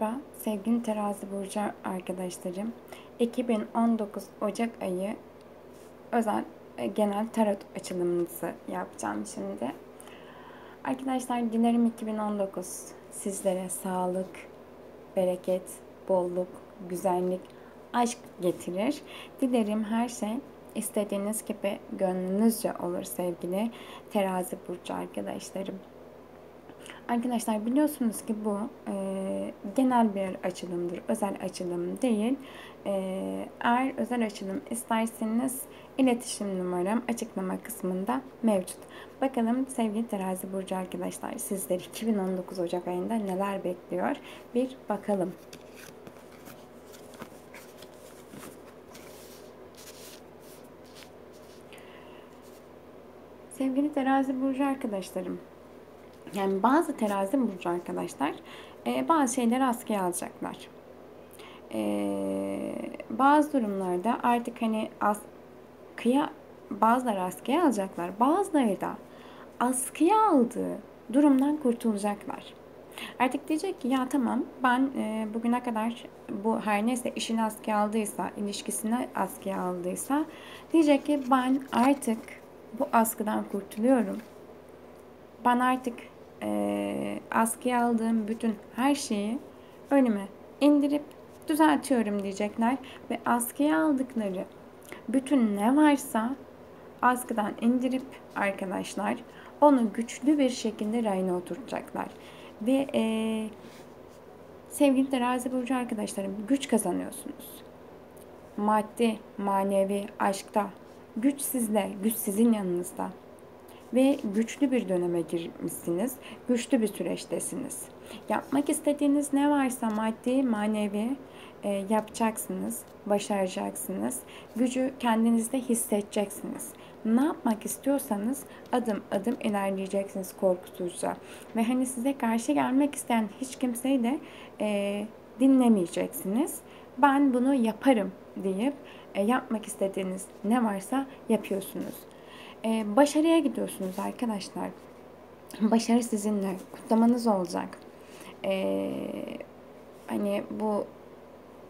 Merhaba sevgili terazi burcu arkadaşlarım. 2019 Ocak ayı özel e, genel tarot açılımınızı yapacağım şimdi. Arkadaşlar dilerim 2019 sizlere sağlık, bereket, bolluk, güzellik, aşk getirir. Dilerim her şey istediğiniz gibi gönlünüzce olur sevgili terazi burcu arkadaşlarım. Arkadaşlar biliyorsunuz ki bu e, genel bir açılımdır. Özel açılım değil. E, eğer özel açılım isterseniz iletişim numaram açıklama kısmında mevcut. Bakalım sevgili terazi burcu arkadaşlar sizleri 2019 Ocak ayında neler bekliyor? Bir bakalım. Sevgili terazi burcu arkadaşlarım yani bazı terazi burcu arkadaşlar e, bazı şeyleri askıya alacaklar. E, bazı durumlarda artık hani askıya bazıları askıya alacaklar. Bazıları da askıya aldığı durumdan kurtulacaklar. Artık diyecek ki ya tamam ben e, bugüne kadar bu her neyse işini askıya aldıysa, ilişkisini askıya aldıysa diyecek ki ben artık bu askıdan kurtuluyorum. Ben artık e, askıya aldığım bütün her şeyi önüme indirip düzeltiyorum diyecekler ve askıya aldıkları bütün ne varsa askıdan indirip arkadaşlar onu güçlü bir şekilde rayına oturtacaklar. Ve e, sevgili terazi burcu arkadaşlarım güç kazanıyorsunuz. Maddi, manevi, aşkta güç sizde, güç sizin yanınızda ve güçlü bir döneme girmişsiniz. Güçlü bir süreçtesiniz. Yapmak istediğiniz ne varsa maddi, manevi e, yapacaksınız, başaracaksınız. Gücü kendinizde hissedeceksiniz. Ne yapmak istiyorsanız adım adım ilerleyeceksiniz korkusuzca. Ve hani size karşı gelmek isteyen hiç kimseyi de e, dinlemeyeceksiniz. Ben bunu yaparım deyip e, yapmak istediğiniz ne varsa yapıyorsunuz. Ee, başarıya gidiyorsunuz arkadaşlar. Başarı sizinle. Kutlamanız olacak. Ee, hani bu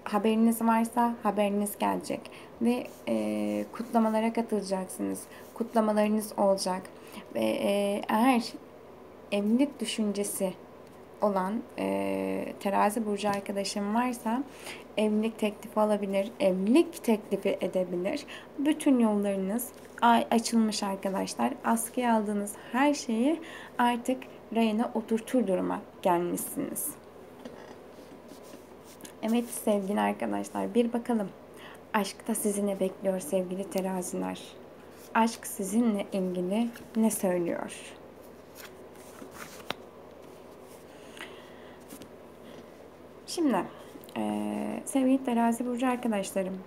haberiniz varsa haberiniz gelecek ve e, kutlamalara katılacaksınız. Kutlamalarınız olacak ve e, eğer evlilik düşüncesi olan e, terazi burcu arkadaşım varsa evlilik teklifi alabilir, evlilik teklifi edebilir. Bütün yollarınız açılmış arkadaşlar. Askıya aldığınız her şeyi artık rayına oturtur duruma gelmişsiniz. Evet sevgili arkadaşlar bir bakalım. Aşkta sizi ne bekliyor sevgili teraziler? Aşk sizinle ilgili ne söylüyor? Şimdi e, sevgili terazi burcu arkadaşlarım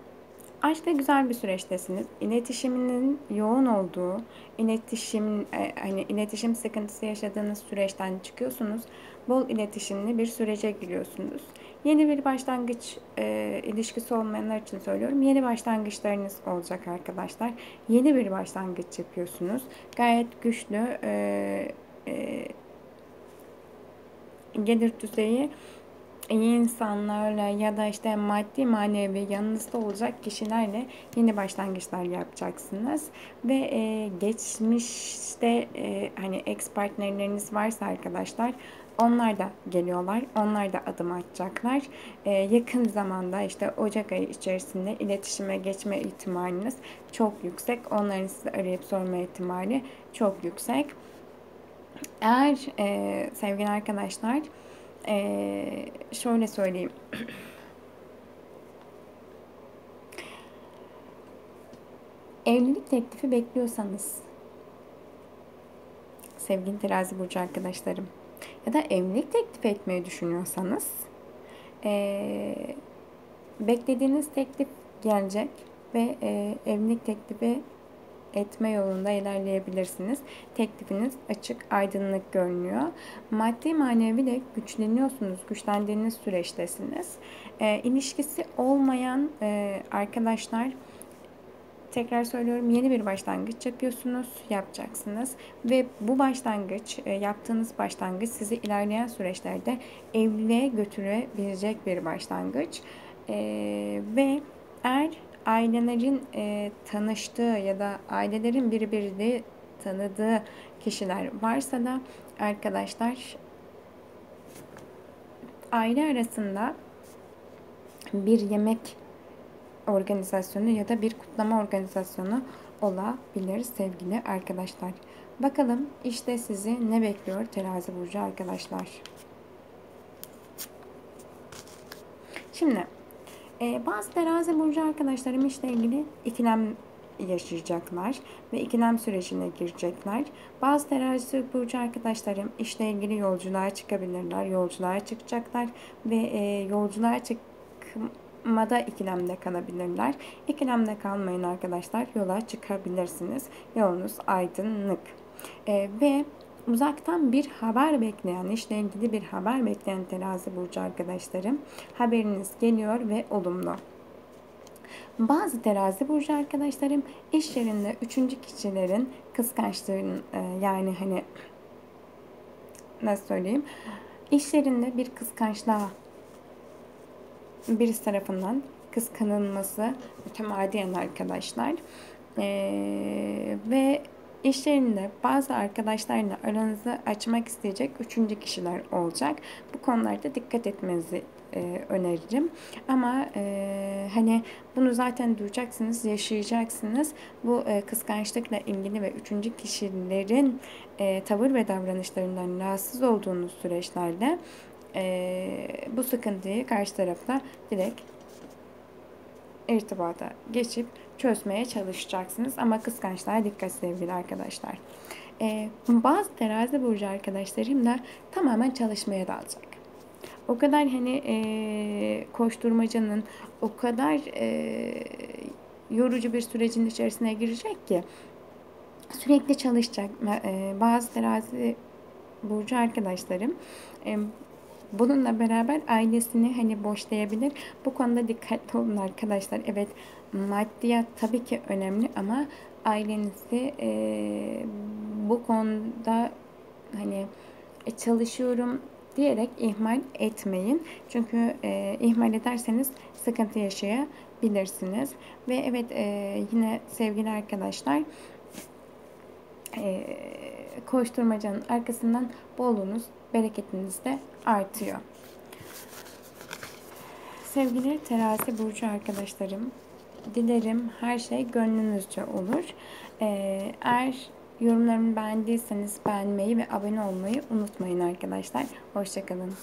Aşkta güzel bir süreçtesiniz. İletişiminin yoğun olduğu, iletişim e, hani iletişim sıkıntısı yaşadığınız süreçten çıkıyorsunuz. Bol iletişimli bir sürece giriyorsunuz. Yeni bir başlangıç e, ilişkisi olmayanlar için söylüyorum. Yeni başlangıçlarınız olacak arkadaşlar. Yeni bir başlangıç yapıyorsunuz. Gayet güçlü e, e, gelir düzeyi iyi insanlarla ya da işte maddi manevi yanınızda olacak kişilerle yeni başlangıçlar yapacaksınız. Ve e, geçmişte e, hani ex partnerleriniz varsa arkadaşlar onlar da geliyorlar. Onlar da adım atacaklar. Ee, yakın zamanda işte Ocak ayı içerisinde iletişime geçme ihtimaliniz çok yüksek. Onların sizi arayıp sorma ihtimali çok yüksek. Eğer e, sevgili arkadaşlar ee, şöyle söyleyeyim. Evlilik teklifi bekliyorsanız sevgili terazi burcu arkadaşlarım ya da evlilik teklif etmeyi düşünüyorsanız ee, beklediğiniz teklif gelecek ve e, evlilik teklifi etme yolunda ilerleyebilirsiniz. Teklifiniz açık, aydınlık görünüyor. Maddi manevi de güçleniyorsunuz, güçlendiğiniz süreçtesiniz. E, ilişkisi olmayan e, arkadaşlar tekrar söylüyorum yeni bir başlangıç yapıyorsunuz, yapacaksınız ve bu başlangıç, e, yaptığınız başlangıç sizi ilerleyen süreçlerde evliliğe götürebilecek bir başlangıç. E, ve eğer ailelerin e, tanıştığı ya da ailelerin birbirini tanıdığı kişiler varsa da arkadaşlar aile arasında bir yemek organizasyonu ya da bir kutlama organizasyonu olabilir sevgili arkadaşlar. Bakalım işte sizi ne bekliyor terazi burcu arkadaşlar. Şimdi e, bazı terazi burcu arkadaşlarım işle ilgili ikilem yaşayacaklar ve ikilem sürecine girecekler. Bazı terazi burcu arkadaşlarım işle ilgili yolculuğa çıkabilirler, yolculuğa çıkacaklar ve e, yolculuğa çıkmada ikilemde kalabilirler. İkilemde kalmayın arkadaşlar, yola çıkabilirsiniz. Yolunuz aydınlık. E, ve uzaktan bir haber bekleyen, işle ilgili bir haber bekleyen terazi burcu arkadaşlarım haberiniz geliyor ve olumlu. Bazı terazi burcu arkadaşlarım iş yerinde üçüncü kişilerin kıskançlığının e, yani hani nasıl söyleyeyim iş yerinde bir kıskançlığa birisi tarafından kıskanılması mütemadiyen arkadaşlar ee, ve iş yerinde bazı arkadaşlarla aranızı açmak isteyecek üçüncü kişiler olacak. Bu konularda dikkat etmenizi e, öneririm. Ama e, hani bunu zaten duyacaksınız, yaşayacaksınız. Bu e, kıskançlıkla ilgili ve üçüncü kişilerin e, tavır ve davranışlarından rahatsız olduğunuz süreçlerde e, bu sıkıntıyı karşı tarafta direkt irtibata geçip çözmeye çalışacaksınız. Ama kıskançlığa dikkat sevgili arkadaşlar. Ee, bazı terazi burcu arkadaşlarım da tamamen çalışmaya dalacak o kadar hani e, koşturmacanın o kadar e, yorucu bir sürecin içerisine girecek ki sürekli çalışacak. E, bazı terazi burcu arkadaşlarım e, bununla beraber ailesini hani boşlayabilir. Bu konuda dikkatli olun arkadaşlar. Evet maddiyat tabii ki önemli ama ailenizi e, bu konuda hani e, çalışıyorum diyerek ihmal etmeyin. Çünkü e, ihmal ederseniz sıkıntı yaşayabilirsiniz. Ve evet e, yine sevgili arkadaşlar e, koşturmacanın arkasından bolluğunuz, bereketiniz de artıyor. Sevgili terazi burcu arkadaşlarım, dilerim her şey gönlünüzce olur. Ee, eğer Yorumlarımı beğendiyseniz beğenmeyi ve abone olmayı unutmayın arkadaşlar. Hoşçakalın.